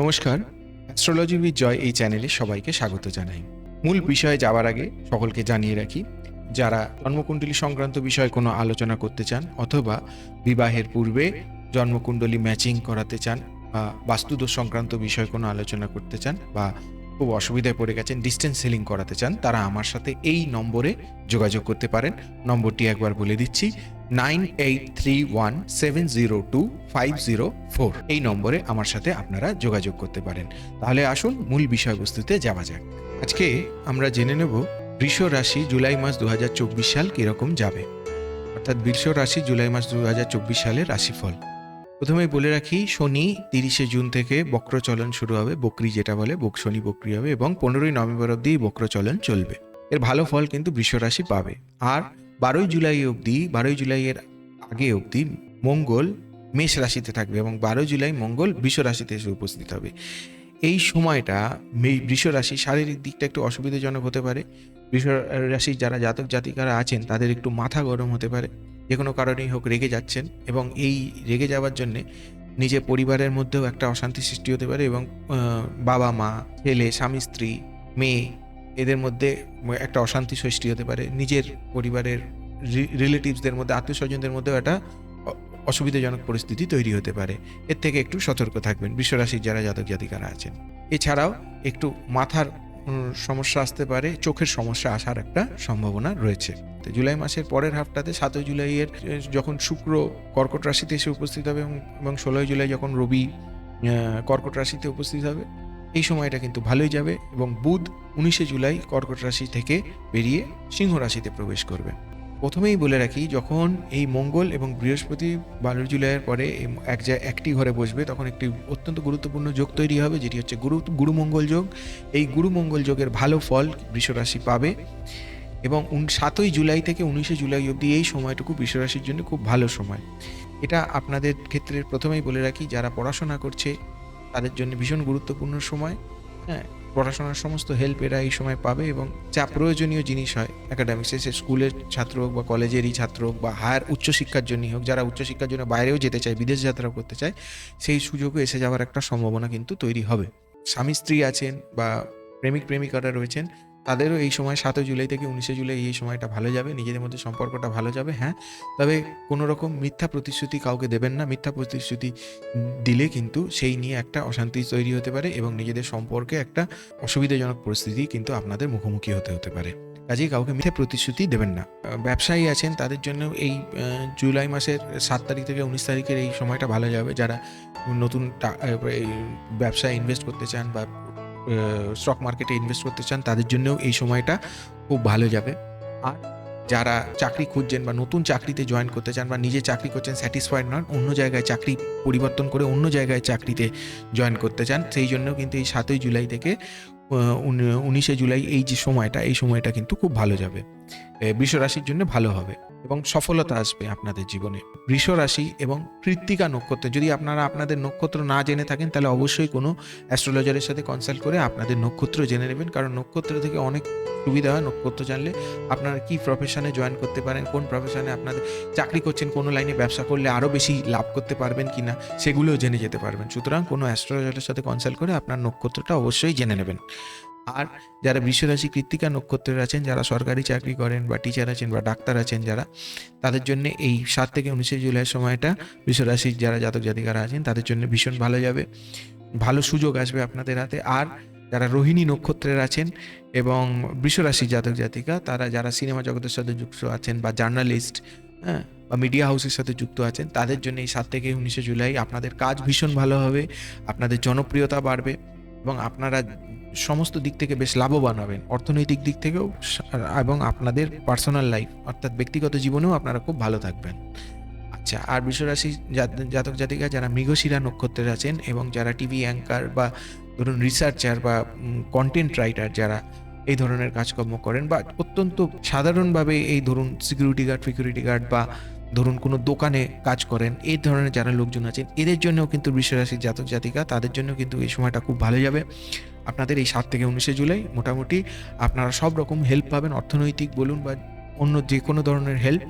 নমস্কার astrology with joy এই চ্যানেলে সবাইকে স্বাগত জানাই। মূল বিষয়ে যাওয়ার আগে সকলকে জানিয়ে রাখি, যারা জন্মকুণ্ডলী সংক্রান্ত বিষয়ে কোনো আলোচনা করতে চান অথবা বিবাহের পূর্বে জন্মকুণ্ডলী ম্যাচিং করাতে চান বা বাস্তুদোষ সংক্রান্ত বিষয়ে কোনো আলোচনা করতে চান বা খুব অসুবিধায় পড়ে গেছেন ডিস্টেন্স সেলিং করাতে চান, তারা আমার সাথে এই নম্বরে যোগাযোগ করতে পারেন। নম্বরটি একবার বলে দিচ্ছি nine eight three one seven zero two five zero four. এই নম্বরে আমার সাথে আপনারা যোগাযোগ করতে পারেন। তাহলে আসুন মূল বিষয়বস্তুতে যাওয়া যাক। আজকে আমরা জেনে নেব বৃষ রাশি জুলাই মাস দু সাল কীরকম যাবে। অর্থাৎ বৃষ রাশি জুলাই মাস দুহাজার চব্বিশ সালের রাশিফল। প্রথমে বলে রাখি, শনি তিরিশে জুন থেকে বক্রচলন শুরু হবে, বকরি যেটা বলে, বক শনি বকরি হবে এবং পনেরোই নভেম্বর অবধি বক্রচলন চলবে। এর ভালো ফল কিন্তু বৃষ রাশি পাবে। আর বারোই জুলাই অবধি, বারোই জুলাইয়ের আগে অবধি মঙ্গল মেষ রাশিতে থাকবে এবং বারোই জুলাই মঙ্গল বৃষ রাশিতে এসে উপস্থিত হবে। এই সময়টা বৃষ রাশি শারীরিক দিকটা একটু অসুবিধাজনক হতে পারে। বৃষ রাশির যারা জাতক জাতিকারা আছেন, তাদের একটু মাথা গরম হতে পারে। যে কোনো কারণেই হোক রেগে যাচ্ছেন এবং এই রেগে যাওয়ার জন্যে নিজের পরিবারের মধ্যেও একটা অশান্তি সৃষ্টি হতে পারে এবং বাবা মা ছেলে, স্বামী, স্ত্রী, মেয়ে এদের মধ্যে একটা অশান্তি সৃষ্টি হতে পারে। নিজের পরিবারের রিলেটিভসদের মধ্যে আত্মীয় স্বজনদের মধ্যেও একটা অসুবিধাজনক পরিস্থিতি তৈরি হতে পারে। এর থেকে একটু সতর্ক থাকবেন বিশ্বরাশির যারা জাতক জাতিকারা আছেন। এছাড়াও একটু মাথার সমস্যা আসতে পারে, চোখের সমস্যা আসার একটা সম্ভাবনা রয়েছে। তো জুলাই মাসের পরের হাফটাতে সাতই জুলাইয়ের যখন শুক্র কর্কট রাশিতে এসে উপস্থিত হবে এবং- ষোলোই জুলাই যখন রবি কর্কট রাশিতে উপস্থিত হবে এই সময়টা কিন্তু ভালোই যাবে এবং বুধ উনিশে জুলাই কর্কট রাশি থেকে বেরিয়ে সিংহ রাশিতে প্রবেশ করবে। প্রথমেই বলে রাখি, যখন এই মঙ্গল এবং বৃহস্পতি বারোই জুলাইয়ের পরে এক জায়গায় একটি ঘরে বসবে, তখন একটি অত্যন্ত গুরুত্বপূর্ণ যোগ তৈরি হবে, যেটি হচ্ছে গুরু, গুরুমঙ্গল যোগ। এই গুরুমঙ্গল যোগের ভালো ফল বৃষরাশি পাবে এবং সাতই জুলাই থেকে উনিশে জুলাই অবধি এই সময়টুকু বৃষরাশির জন্য খুব ভালো সময়। এটা আপনাদের ক্ষেত্রে প্রথমেই বলে রাখি, যারা পড়াশোনা করছে তাদের জন্য ভীষণ গুরুত্বপূর্ণ সময় হ্যাঁ? পড়াশোনার সমস্ত হেল্প এরা এই সময় পাবে এবং যা প্রয়োজনীয় জিনিস হয় একাডেমিক্সে সে স্কুলের ছাত্র হোক বা কলেজেরই ছাত্র হোক বা হায়ার উচ্চশিক্ষার জন্যই হোক যারা উচ্চশিক্ষার জন্য বাইরেও যেতে চায় বিদেশ যাত্রা করতে চায় সেই সুযোগও এসে যাওয়ার একটা সম্ভাবনা কিন্তু তৈরি হবে। স্বামী স্ত্রী আছেন বা প্রেমিক প্রেমিকারা রয়েছেন তাদেরও এই সময় সাতই জুলাই থেকে উনিশে জুলাই এই সময়টা ভালো যাবে, নিজেদের মধ্যে সম্পর্কটা ভালো যাবে হ্যাঁ? তবে কোনো রকম মিথ্যা প্রতিশ্রুতি কাউকে দেবেন না, মিথ্যা প্রতিশ্রুতি দিলে কিন্তু সেই নিয়ে একটা অশান্তি তৈরি হতে পারে এবং নিজেদের সম্পর্কে একটা অসুবিধাজনক পরিস্থিতি কিন্তু আপনাদের মুখোমুখি হতে হতে পারে। কাজেই কাউকে মিথ্যা প্রতিশ্রুতি দেবেন না। ব্যবসায়ী আছেন, তাদের জন্য এই জুলাই মাসের সাত তারিখ থেকে উনিশ তারিখের এই সময়টা ভালো যাবে। যারা নতুন ব্যবসায় ইনভেস্ট করতে চান বা স্টক মার্কেটে ইনভেস্ট করতে চান, তাদের জন্যও এই সময়টা খুব ভালো যাবে। আর যারা চাকরি খুঁজছেন বা নতুন চাকরিতে জয়েন করতে চান বা নিজে চাকরি করছেন স্যাটিসফাইড নন, অন্য জায়গায় চাকরি পরিবর্তন করে অন্য জায়গায় চাকরিতে জয়েন করতে চান, সেই জন্য কিন্তু এই সাতই জুলাই থেকে উনিশে জুলাই এই যে সময়টা, এই সময়টা কিন্তু খুব ভালো যাবে। বৃষ রাশির জন্য ভালো হবে এবং সফলতা আসবে আপনাদের জীবনে। বৃষ রাশি এবং কৃত্তিকা নক্ষত্র, যদি আপনারা আপনাদের নক্ষত্র না জেনে থাকেন, তাহলে অবশ্যই কোনো অ্যাস্ট্রোলজারের সাথে কনসাল্ট করে আপনাদের নক্ষত্র জেনে নেবেন। কারণ নক্ষত্র থেকে অনেক সুবিধা হয় নক্ষত্র জানলে আপনারা কি প্রফেশনে জয়েন করতে পারেন, কোন প্রফেশনে আপনাদের চাকরি করছেন, কোনো লাইনে ব্যবসা করলে আরও বেশি লাভ করতে পারবেন কি না সেগুলোও জেনে যেতে পারবেন। সুতরাং কোনো অ্যাস্ট্রোলজারের সাথে কনসাল্ট করে আপনার নক্ষত্রটা অবশ্যই জেনে নেবেন। আর যারা বৃষরাশি কৃত্তিকা নক্ষত্রের আছেন, যারা সরকারি চাকরি করেন বা টিচার আছেন বা ডাক্তার আছেন যারা, তাদের জন্য এই সাত থেকে উনিশে জুলাইয়ের সময়টা বৃষরাশির যারা জাতক জাতিকারা আছেন, তাদের জন্য ভীষণ ভালো যাবে। ভালো সুযোগ আসবে আপনাদের হাতে। আর যারা রোহিণী নক্ষত্রের আছেন এবং বৃষরাশি জাতক জাতিকা, তারা যারা সিনেমা জগতের সাথে যুক্ত আছেন বা জার্নালিস্ট হ্যাঁ বা মিডিয়া হাউসের সাথে যুক্ত আছেন, তাদের জন্য এই সাত থেকে উনিশে জুলাই আপনাদের কাজ ভীষণ ভালো হবে, আপনাদের জনপ্রিয়তা বাড়বে এবং আপনারা সমস্ত দিক থেকে বেশ লাভবান হবেন, অর্থনৈতিক দিক থেকেও এবং আপনাদের পার্সোনাল লাইফ অর্থাৎ ব্যক্তিগত জীবনেও আপনারা খুব ভালো থাকবেন। আচ্ছা আর বিশ্বরাশি জাত- জাতক জাতিকা যারা মৃগশিরা নক্ষত্রের আছেন এবং যারা টিভি অ্যাঙ্কার বা ধরুন রিসার্চার বা কন্টেন্ট রাইটার যারা এই ধরনের কাজকর্ম করেন বা অত্যন্ত সাধারণভাবে এই ধরুন সিকিউরিটি গার্ড ফিকিউরিটি গার্ড বা ধরুন কোনো দোকানে কাজ করেন, এই ধরনের যারা লোকজন আছেন, এদের জন্যও কিন্তু বৃষরাশির জাতক জাতিকা, তাদের জন্য কিন্তু এই সময়টা খুব ভালো যাবে। আপনাদের এই সাত থেকে উনিশে জুলাই মোটামুটি আপনারা সব রকম হেল্প পাবেন, অর্থনৈতিক বলুন বা অন্য যে কোনো ধরনের হেল্প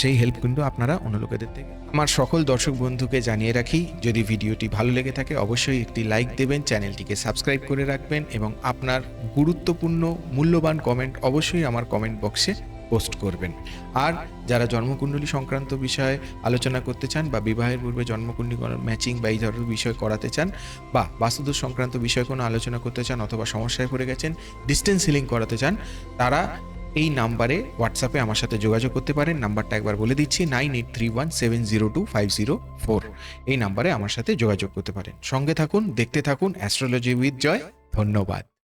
সেই হেল্প কিন্তু আপনারা অন্য লোকেদের থেকে আমার সকল দর্শক বন্ধুকে জানিয়ে রাখি, যদি ভিডিওটি ভালো লেগে থাকে অবশ্যই একটি লাইক দেবেন, চ্যানেলটিকে সাবস্ক্রাইব করে রাখবেন এবং আপনার গুরুত্বপূর্ণ, মূল্যবান কমেন্ট অবশ্যই আমার কমেন্ট বক্সে পোস্ট করবেন। আর যারা জন্মকুণ্ডলী সংক্রান্ত বিষয়ে আলোচনা করতে চান বা বিবাহের পূর্বে জন্মকুণ্ডলী ম্যাচিং বা এই ধরনের বিষয় করাতে চান বা বাস্তুদোষ সংক্রান্ত বিষয়ে কোনো আলোচনা করতে চান অথবা সমস্যায় পড়ে গেছেন ডিস্টেন্স হিলিং করাতে চান, তারা এই নাম্বারে হোয়াটসঅ্যাপে আমার সাথে যোগাযোগ করতে পারেন। নাম্বারটা একবার বলে দিচ্ছি nine eight three one seven zero two five zero four এই নাম্বারে আমার সাথে যোগাযোগ করতে পারেন। সঙ্গে থাকুন, দেখতে থাকুন অ্যাস্ট্রোলজি উইথ জয় ধন্যবাদ।